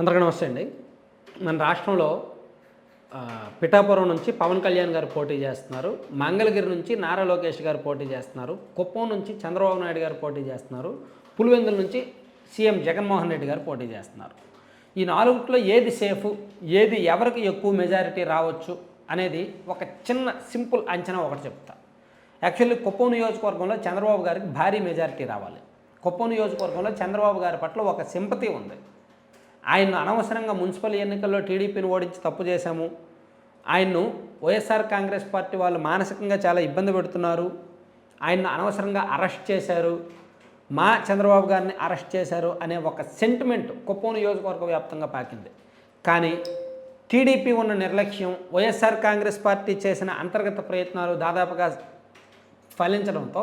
అందరికీ నమస్తే అండి. మన రాష్ట్రంలో పిఠాపురం నుంచి పవన్ కళ్యాణ్ గారు పోటీ చేస్తున్నారు. మంగళగిరి నుంచి నారా లోకేష్ గారు పోటీ చేస్తున్నారు. కుప్పం నుంచి చంద్రబాబు నాయుడు గారు పోటీ చేస్తున్నారు. పులివెందుల నుంచి సీఎం జగన్మోహన్ రెడ్డి గారు పోటీ చేస్తున్నారు. ఈ నాలుగుట్లో ఏది సేఫ్ ఏది ఎవరికి ఎక్కువ మెజారిటీ రావచ్చు అనేది ఒక చిన్న సింపుల్ అంచనా ఒకటి చెప్తా. యాక్చువల్లీ కుప్పం నియోజకవర్గంలో చంద్రబాబు గారికి భారీ మెజారిటీ రావాలి. కుప్పం నియోజకవర్గంలో చంద్రబాబు గారి పట్ల ఒక సింపతి ఉంది. ఆయన్ను అనవసరంగా మున్సిపల్ ఎన్నికల్లో టీడీపీని ఓడించి తప్పు చేశాము. ఆయన్ను వైఎస్ఆర్ కాంగ్రెస్ పార్టీ వాళ్ళు మానసికంగా చాలా ఇబ్బంది పెడుతున్నారు. ఆయన్ను అనవసరంగా అరెస్ట్ చేశారు. మా చంద్రబాబు గారిని అరెస్ట్ చేశారు అనే ఒక సెంటిమెంట్ కుప్పం నియోజకవర్గ వ్యాప్తంగా పాకింది. కానీ టీడీపీ ఉన్న నిర్లక్ష్యం వైఎస్ఆర్ కాంగ్రెస్ పార్టీ చేసిన అంతర్గత ప్రయత్నాలు దాదాపుగా ఫలించడంతో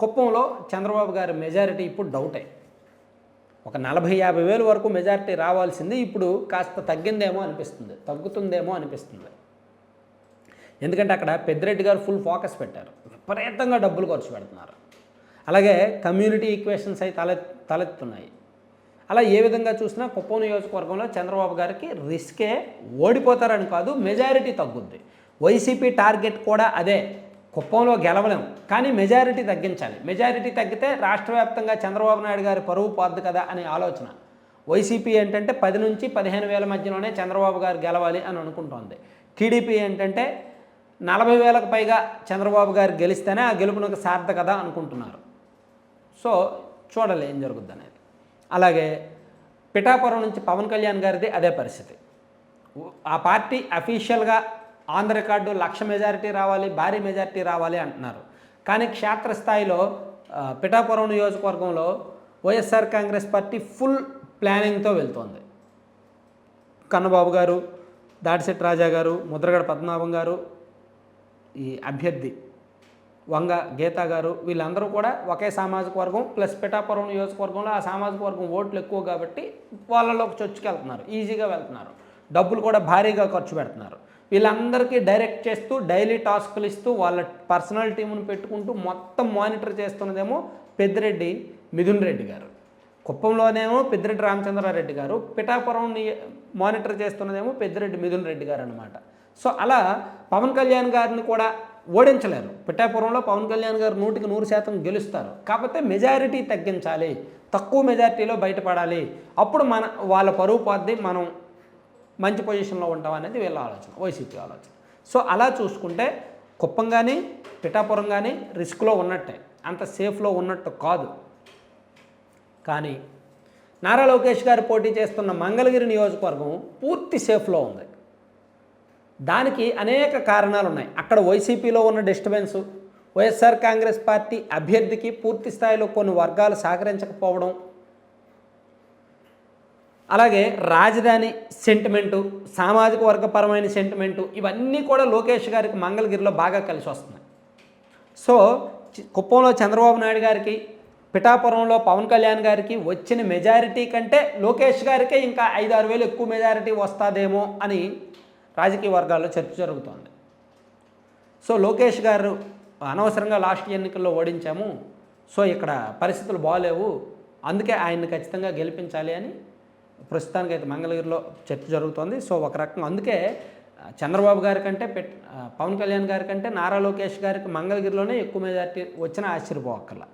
కుప్పంలో చంద్రబాబు గారి మెజారిటీ ఇప్పుడు డౌటే ఒక నలభై యాభై వేల వరకు మెజారిటీ రావాల్సింది ఇప్పుడు కాస్త తగ్గిందేమో అనిపిస్తుంది. తగ్గుతుందేమో అనిపిస్తుంది. ఎందుకంటే అక్కడ పెద్దిరెడ్డి గారు ఫుల్ ఫోకస్ పెట్టారు. విపరీతంగా డబ్బులు ఖర్చు పెడుతున్నారు. అలాగే కమ్యూనిటీ ఈక్వేషన్స్ అయి తల తలెత్తున్నాయి అలా ఏ విధంగా చూసినా కుప్పం నియోజకవర్గంలో చంద్రబాబు గారికి రిస్కే ఓడిపోతారని కాదు మెజారిటీ తగ్గుద్ది. వైసీపీ టార్గెట్ కూడా అదే. కుప్పంలో గెలవలేము కానీ మెజారిటీ తగ్గించాలి. మెజారిటీ తగ్గితే రాష్ట్ర వ్యాప్తంగా చంద్రబాబు నాయుడు గారి పరువు పోద్ది కదా అనే ఆలోచన. వైసీపీ ఏంటంటే పది నుంచి పదిహేను వేల మధ్యలోనే చంద్రబాబు గారు గెలవాలి అని అనుకుంటోంది. టీడీపీ ఏంటంటే నలభై వేలకు పైగా చంద్రబాబు గారు గెలిస్తేనే ఆ గెలుపునకు సార్థకత అనుకుంటున్నారు. సో చూడాలి ఏం జరుగుద్ది అనేది అలాగే పిఠాపురం నుంచి పవన్ కళ్యాణ్ గారిది అదే పరిస్థితి. ఆ పార్టీ అఫీషియల్గా on card record lakh majority రావాలి భారీ మెజారిటీ రావాలి అంటున్నారు. కానీ క్షేత్రస్థాయిలో పిఠాపురం నియోజకవర్గంలో వైఎస్ఆర్ కాంగ్రెస్ పార్టీ ఫుల్ ప్లానింగ్తో వెళ్తోంది. కన్నబాబు గారు దాడిశెట్టి రాజా గారు ముద్రగడ పద్మనాభం గారు ఈ అభ్యర్థి వంగ గీతా గారు వీళ్ళందరూ కూడా ఒకే సామాజిక వర్గం ప్లస్ పిఠాపురం నియోజకవర్గంలో ఆ సామాజిక వర్గం ఓట్లు ఎక్కువ కాబట్టి వాళ్ళలోకి చొచ్చుకెళ్తున్నారు ఈజీగా వెళ్తున్నారు. డబ్బులు కూడా భారీగా ఖర్చు పెడుతున్నారు. వీళ్ళందరికీ డైరెక్ట్ చేస్తూ డైలీ టాస్కులు ఇస్తూ వాళ్ళ పర్సనల్ టీమును పెట్టుకుంటూ మొత్తం మానిటర్ చేస్తున్నదేమో పెద్దిరెడ్డి మిథున్ రెడ్డి గారు. కుప్పంలోనేమో పెద్దిరెడ్డి రామచంద్రారెడ్డి గారు. పిఠాపురం మానిటర్ చేస్తున్నదేమో పెద్దిరెడ్డి మిథున్ రెడ్డి గారు అనమాట సో అలా పవన్ కళ్యాణ్ గారిని కూడా ఓడించలేరు. పిఠాపురంలో పవన్ కళ్యాణ్ గారు నూటికి నూరు శాతం గెలుస్తారు. కాకపోతే మెజారిటీ తగ్గించాలి. తక్కువ మెజారిటీలో బయటపడాలి. అప్పుడు మన వాళ్ళ పరువు పోద్ది. మనం మంచి పొజిషన్లో ఉంటాం అనేది వీళ్ళ ఆలోచన వైసీపీ ఆలోచన. సో అలా చూసుకుంటే కుప్పం కానీ పిఠాపురం కానీ రిస్క్లో ఉన్నట్టే. అంత సేఫ్లో ఉన్నట్టు కాదు. కానీ నారా లోకేష్ గారు పోటీ చేస్తున్న మంగళగిరి నియోజకవర్గం పూర్తి సేఫ్లో ఉంది. దానికి అనేక కారణాలు ఉన్నాయి. అక్కడ వైసీపీలో ఉన్న డిస్టర్బెన్సు వైఎస్ఆర్ కాంగ్రెస్ పార్టీ అభ్యర్థికి పూర్తి స్థాయిలో కొన్ని వర్గాలు సహకరించకపోవడం అలాగే రాజధాని సెంటిమెంటు సామాజిక వర్గపరమైన సెంటిమెంటు ఇవన్నీ కూడా లోకేష్ గారికి మంగళగిరిలో బాగా కలిసి వస్తున్నాయి. సో చి- కుప్పంలో చంద్రబాబు నాయుడు గారికి పిఠాపురంలో పవన్ కళ్యాణ్ గారికి వచ్చిన మెజారిటీ కంటే లోకేష్ గారికే ఇంకా ఐదు ఆరు వేలు ఎక్కువ మెజారిటీ వస్తుందేమో అని రాజకీయ వర్గాల్లో చర్చ జరుగుతోంది. సో లోకేష్ గారు అనవసరంగా లాస్ట్ ఎన్నికల్లో ఓడించాము. సో ఇక్కడ పరిస్థితులు బాగాలేవు అందుకే ఆయన్ని ఖచ్చితంగా గెలిపించాలి అని ప్రస్తుతానికి అయితే మంగళగిరిలో చర్చ జరుగుతోంది. సో ఒక రకంగా అందుకే చంద్రబాబు గారి కంటే పెట్ పవన్ కళ్యాణ్ గారి కంటే నారా లోకేష్ గారికి మంగళగిరిలోనే ఎక్కువ మెజార్టీ వచ్చిన ఆశ్చర్యపోక్కర్లా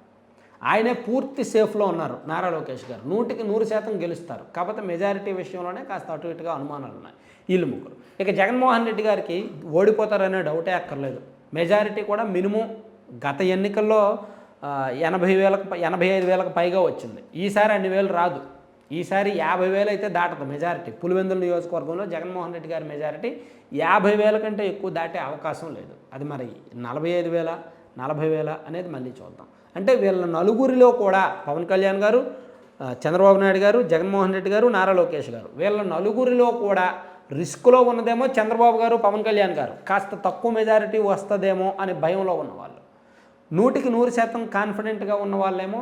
ఆయనే పూర్తి సేఫ్లో ఉన్నారు నారా లోకేష్ గారు. నూటికి నూరు శాతం గెలుస్తారు. కాకపోతే మెజారిటీ విషయంలోనే కాస్త అటు ఇటుగా అనుమానాలు ఉన్నాయి వీళ్ళు ముగ్గురు. ఇక జగన్మోహన్ రెడ్డి గారికి ఓడిపోతారనే డౌటే అక్కర్లేదు. మెజారిటీ కూడా మినిమం గత ఎన్నికల్లో ఎనభై వేలకు ఎనభై ఐదు వేలకు పైగా వచ్చింది. ఈసారి అన్ని వేలు రాదు. ఈసారి యాభై వేలు అయితే దాటదు మెజారిటీ పులివెందుల నియోజకవర్గంలో జగన్మోహన్ రెడ్డి గారి మెజారిటీ యాభై వేల కంటే ఎక్కువ దాటే అవకాశం లేదు. అది మరి నలభై ఐదు వేల నలభై వేల అనేది మళ్ళీ చూద్దాం. అంటే వీళ్ళ నలుగురిలో కూడా పవన్ కళ్యాణ్ గారు చంద్రబాబు నాయుడు గారు జగన్మోహన్ రెడ్డి గారు నారా లోకేష్ గారు. వీళ్ళ నలుగురిలో కూడా రిస్క్లో ఉన్నదేమో చంద్రబాబు గారు పవన్ కళ్యాణ్ గారు. కాస్త తక్కువ మెజారిటీ వస్తుందేమో అనే భయంలో ఉన్నవాళ్ళు. నూటికి నూరు శాతం కాన్ఫిడెంట్గా ఉన్న వాళ్ళేమో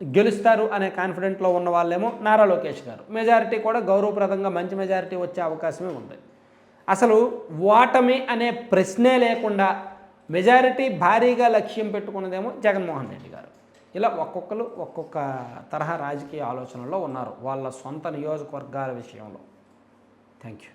గెలుస్తారు అనే కాన్ఫిడెంట్లో ఉన్న వాళ్ళేమో నారా లోకేష్ గారు. మెజారిటీ కూడా గౌరవప్రదంగా మంచి మెజారిటీ వచ్చే అవకాశమే ఉంది. అసలు ఓటమి అనే ప్రశ్నే లేకుండా మెజారిటీ భారీగా లక్ష్యం పెట్టుకున్నదేమో జగన్మోహన్ రెడ్డి గారు. ఇలా ఒక్కొక్కరు ఒక్కొక్క తరహా రాజకీయ ఆలోచనలో ఉన్నారు వాళ్ళ సొంత నియోజకవర్గాల విషయంలో. Thank you